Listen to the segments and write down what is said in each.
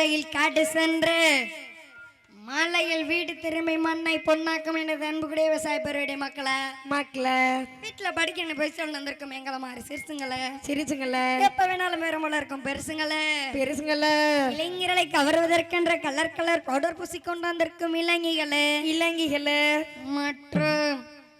காலையில் காட்டு சென்று மாலையில் வீடு திரும்பி மண்ணை பொன்னாக்கும் எனது அன்புக்குடைய விவசாய பெருவடைய மக்களை. மக்களை. வீட்டுல படிக்கணும் போய் சொல்லி வந்திருக்கும். எங்களை மாதிரி சிறுசுங்கள. சிரிச்சுங்கள எப்ப வேணாலும் வேற போல இருக்கும் பெருசுங்கள. பெருசுங்கள. இளைஞர்களை கவர்வதற்கென்ற கலர் கலர் பவுடர் பூசி கொண்டு வந்திருக்கும் இளைஞர்களே இலங்கைகள மற்றும்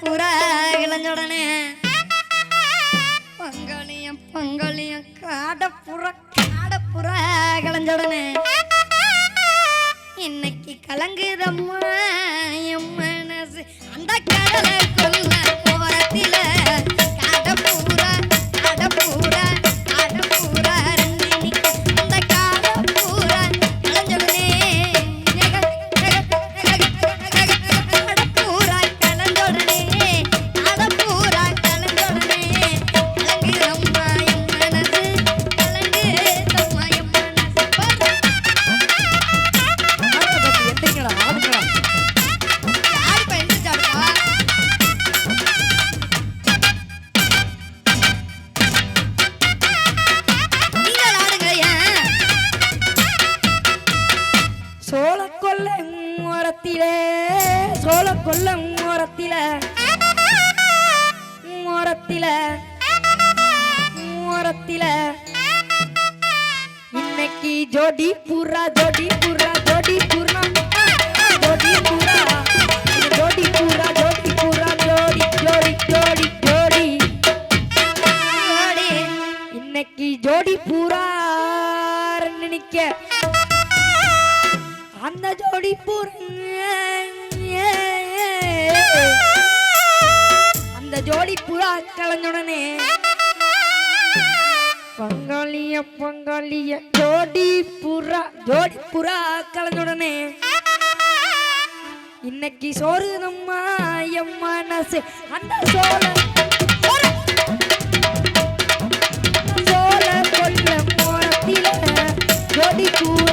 பூரா இளைஞடனே பொங்கலியம் பொங்கலியம் காடப்புற காடப்புற இளைஞடனே இன்னைக்கு சோறு நம்மா என் மனசு. அந்த சோழ சோழ கொல்ல மோரத்தில கொடி கூட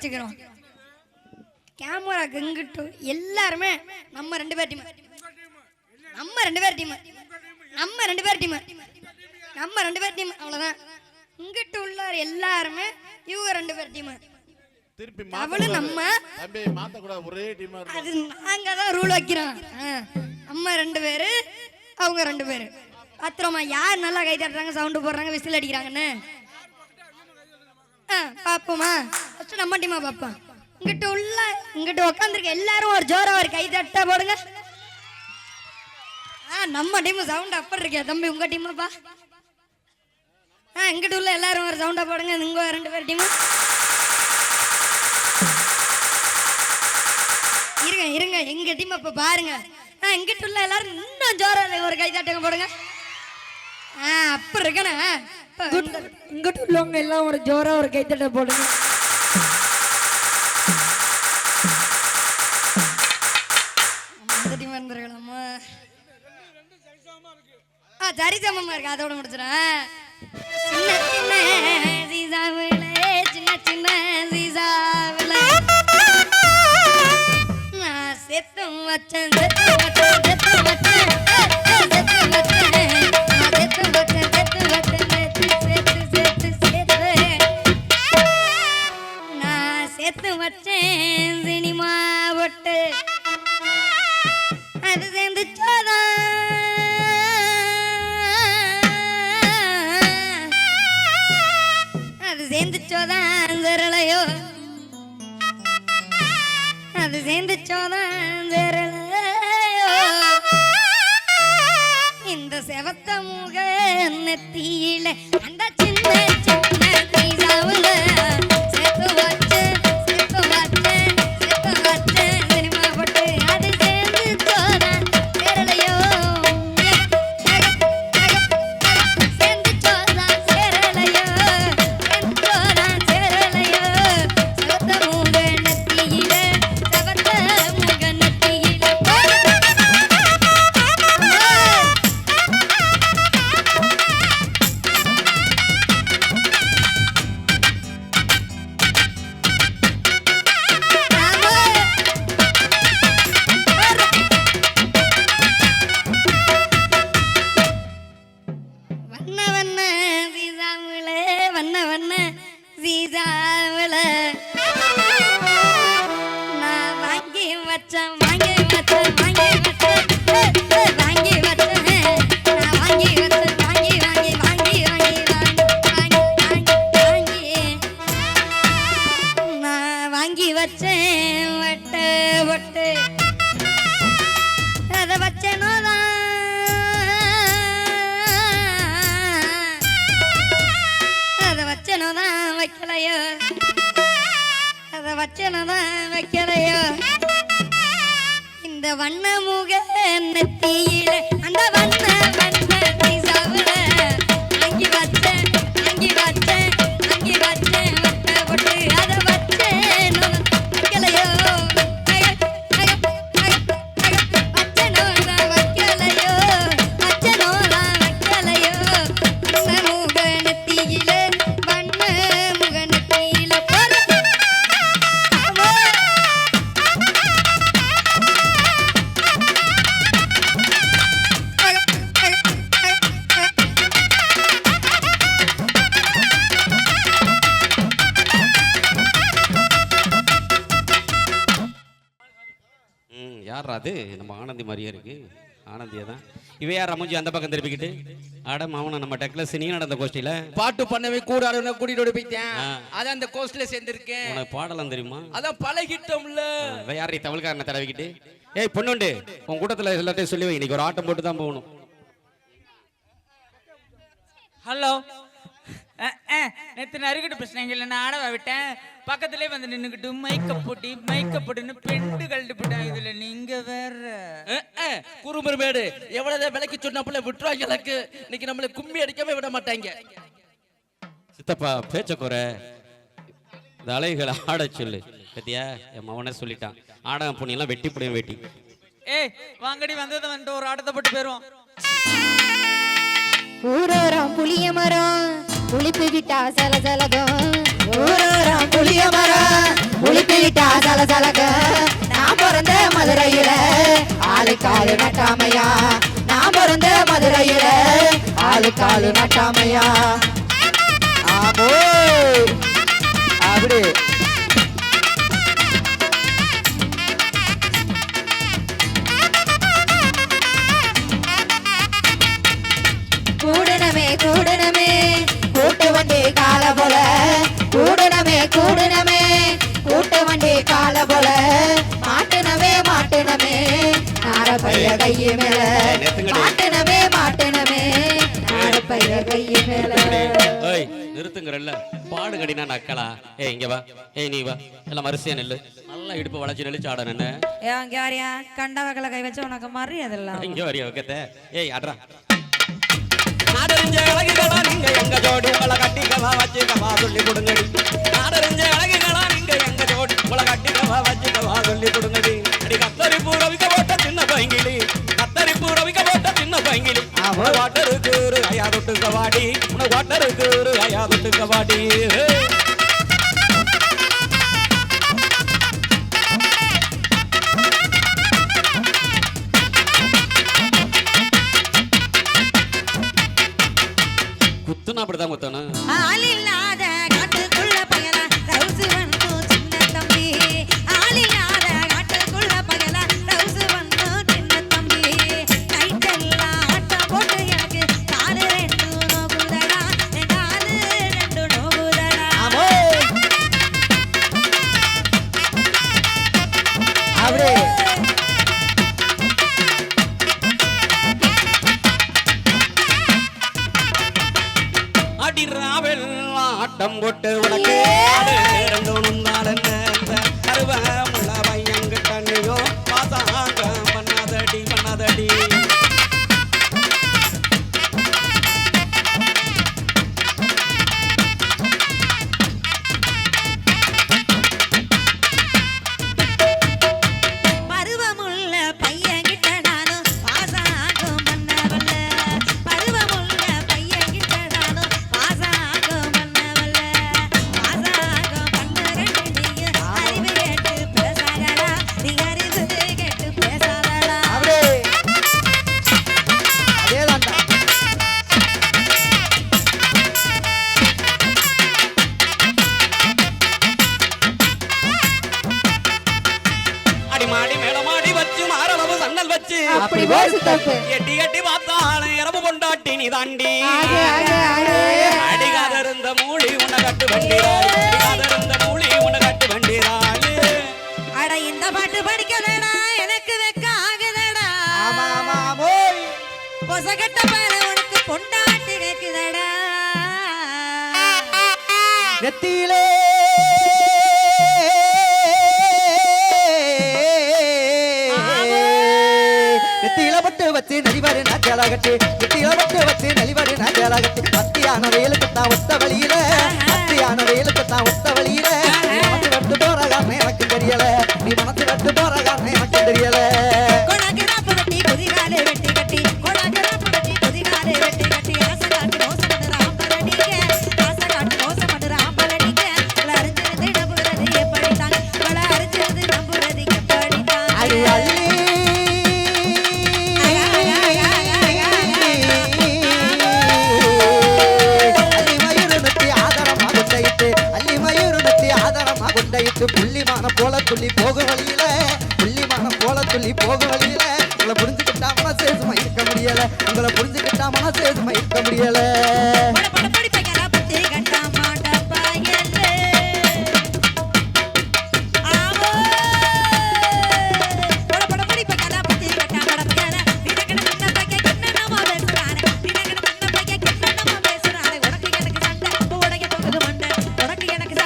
வச்சுக்கிறோம். கேமரா கங்கிட்டு எல்லாருமே நம்ம ரெண்டு பேர் டீம் நம்ம ரெண்டு பேர் டீம் நம்ம ரெண்டு பேர் டீம் நம்ம ரெண்டு பேர் டீம் அவ்வளவுதான். இங்கிட்டு உள்ளார் எல்லாருமே இவங்க ரெண்டு பேர் டீம் திருப்பி அவளு மாத்தக்கூடாது. நம்ம. தம்பி மாத்தக்கூடாது. ஒரே டீமா அது நாங்க தான் ரூல் வைக்கிறோம் நம்ம ரெண்டு பேரு அவங்க ரெண்டு பேரு. பாத்திரமா யார் நல்லா கை தட்டுறாங்க சவுண்டு போடுறாங்க விசில் அடிக்கிறாங்கன்னு? பார்ப்போமா ஃபர்ஸ்ட் நம்ம டீமா பார்ப்போம் இங்கிட்ட உள்ள இங்கிட்ட உட்காந்துருக்க எல்லாரும் ஒரு ஜோரா ஒரு கை தட்டா போடுங்க. ஆ நம்ம டீம் சவுண்ட் அப்படி இருக்கே. தம்பி உங்க பா. ஆ இங்கிட்ட உள்ள எல்லாரும் ஒரு சவுண்டா போடுங்க. இங்க ரெண்டு பேர் டீமு இருங்க இருங்க. எங்க டீம் அப்ப பாருங்க. ஆ இங்கிட்ட உள்ள எல்லாரும் இன்னும் ஜோரா ஒரு கை தட்டுங்க போடுங்க. ஆ அப்படி இருக்கண்ணே இங்கிட்டு உள்ளவங்க எல்லாம் ஒரு ஜோரா ஒரு கைத்தட்ட போடுங்க. சரிசமமா இருக்கு அதோட முடிச்சிடறேன். சின்ன சின்ன சீசாவிலே சின்ன சின்ன சீசாவிலே. நான் வச்சேன் வச்சேன் செத்து வச்சேன் வாங்கி வச்சேன். வட்ட ஒட்டு அதை வச்சனோ அதை வச்சனோ தான் வைக்கலையோ? அதை வச்சனோ தான் வைக்கலையோ? இந்த வண்ண முக நெத்தியில அந்த வண்ண யார் அது நம்ம ஆனந்தி மாதிரியே இருக்கு. ஆனந்தியா தான். இவ யார்? அந்த பக்கம் திருப்பிக்கிட்டு. அட மாவன நம்ம டெக்லஸ் நீ நடந்த கோஷ்டியில. பாட்டு பண்ணவே கூட ஆளுன கூட்டிட்டு போயிட்டேன். அதான் அந்த கோஸ்ட்ல சேர்ந்திருக்கேன். உனக்கு பாடலாம் தெரியுமா? அதான் பழகிட்டோம்ல. இவ யார்? தமிழ்காரனை தடவிக்கிட்டு. ஏய் பொண்ணுண்டு உன் கூட்டத்துல எல்லாத்தையும் சொல்லி வை. இன்னைக்கு ஒரு ஆட்டம் போட்டு தான் போகணும். ஹலோ. நேற்று நறுக்கிட்டு பிரச்சனைகள் நான் ஆடவா விட்டேன். பக்கத்துலேயே வந்து நின்றுக்கிட்டு மைக்கப் போட்டி மைக்கப் போட்டுன்னு பெண்டு கழட்டு போட்டேன். இதுல நீங்க வேற. குறும்பருமேடு எவ்வளவு விலைக்கு சொன்னப்பல விட்டுருவாங்க எனக்கு. இன்னைக்கு நம்மள கும்மி அடிக்கவே விட மாட்டாங்க. சித்தப்பா பேச்ச குறை. இந்த அலைகளை ஆட சொல்லு. பத்தியா? என் மவனே சொல்லிட்டான். ஆடகம் புண்ணியெல்லாம் வெட்டி புடியும் வெட்டி. ஏய் வாங்கடி வந்ததை வந்துட்டு ஒரு ஆட்டத்தை போட்டு மரம் புளிப்பு விட்டா சல சலகம். ஊரோரம் புளிய மரம் புளிப்பு விட்டா சல சலகம். நான் பிறந்த மதுரையில ஆளுக்காலு நட்டாமையா? நான் பிறந்த மதுரையில ஆளுக்காலு நட்டாமையா? ஆமோ அப்படி. நாரப்பைய கைய மேல மாட்டுனமே மாட்டுனமே நாரப்பைய கைய மேல ஏய் நிறுத்துங்கறல்ல. பாடு கடினா நக்கலா. ஏய் இங்க வா. ஏய் நீ வா. எல்லாம் வரிசையா நில்லு. நல்ல இடுப்பு வளைச்சு நெளிச்சு ஆடணும் என்ன ஏன் இங்க வரியா கண்ட வகல கை வச்சு உனக்கு மரியாதை இல்ல இங்க வரியா ஏய் ஆடுறா நாடறிஞ்ச அழகுகளா நீங்க எங்க ஜோடி? உங்களை கட்டிக்கவா வச்சுக்கவா சொல்லி கொடுங்கடி. நாடறிஞ்ச அழகுகளா நீங்க எங்க ஜோடி? உங்களை கட்டிக்கவா வச்சுக்கவா சொல்லி கொடுங்கடி. அடி கத்தரி பூரவிக்க போட்ட சின்ன பைங்கிலி. கத்தரி பூரவிக்க போட்ட சின்ன பைங்கிலி. உன வாட்டருக்கு ஒரு ஐயா தொட்டு கவாடி. உன வாட்டருக்கு ஒரு ஐயா தொட்டு கவாடி. சாப்பிட தான் கொடுத்தானா? போட்டு உனக்கு அப்படி போய் சித்தப்பு எட்டி எட்டி பார்த்தாலும் இரவு கொண்டாட்டி நீ தாண்டி. அடிகாத இருந்த மூளி உன்னை கட்டு வண்டிராள் அடிகாத இருந்த மூளி உன்னை கட்டு வண்டிராள் அட இந்த பாட்டு படிக்கலடா. எனக்கு வெக்க ஆகுதடா. ஆமா ஆமா ஆமோய் பொசகட்ட பாரு உனக்கு பொண்டாட்டி கேக்குதடா. நெத்தியிலே வச்சு நலிவரு நாச்சாலாகட்டு நெத்தியில பட்டு வச்சு நலிவரு நாச்சாலாகட்டு மத்தியான வெயிலுக்கு தான் ஒத்த வழியில. மத்தியான வெயிலுக்கு தான் ஒத்த வழியில. நீ மனசு கட்டு போற காரணம் எனக்கு தெரியல. நீ மனசு கட்டு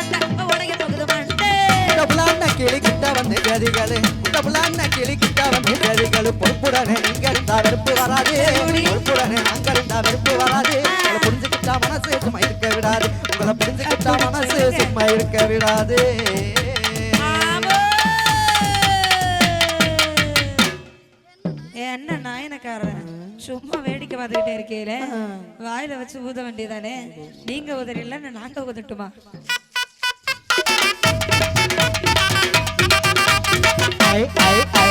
சண்டை உடைக்க போகுது மண்டை புலான கிளி கிட்ட வந்து கதிகளு. இந்த புலான கிளி கிட்ட வந்து கதிகளு. பொறுப்புடனே நீங்க இருந்தா வெறுப்பு வராது. பொறுப்புடனே இருந்தா வெறுப்பு வராது. உங்களை புரிஞ்சுக்கிட்டா மனசு சும்மா இருக்க விடாது. உங்களை புரிஞ்சுக்கிட்டா மனசு சும்மா இருக்க விடாது. என்ன நாயனக்காரன்? சும்மா வேடிக்கை பார்த்துக்கிட்டே இருக்கீங்களே. வாயில வச்சு ஊத வேண்டியதானே? நீங்க ஊதுறீங்களா நாங்க ஊதட்டுமா? ஐ ஐ.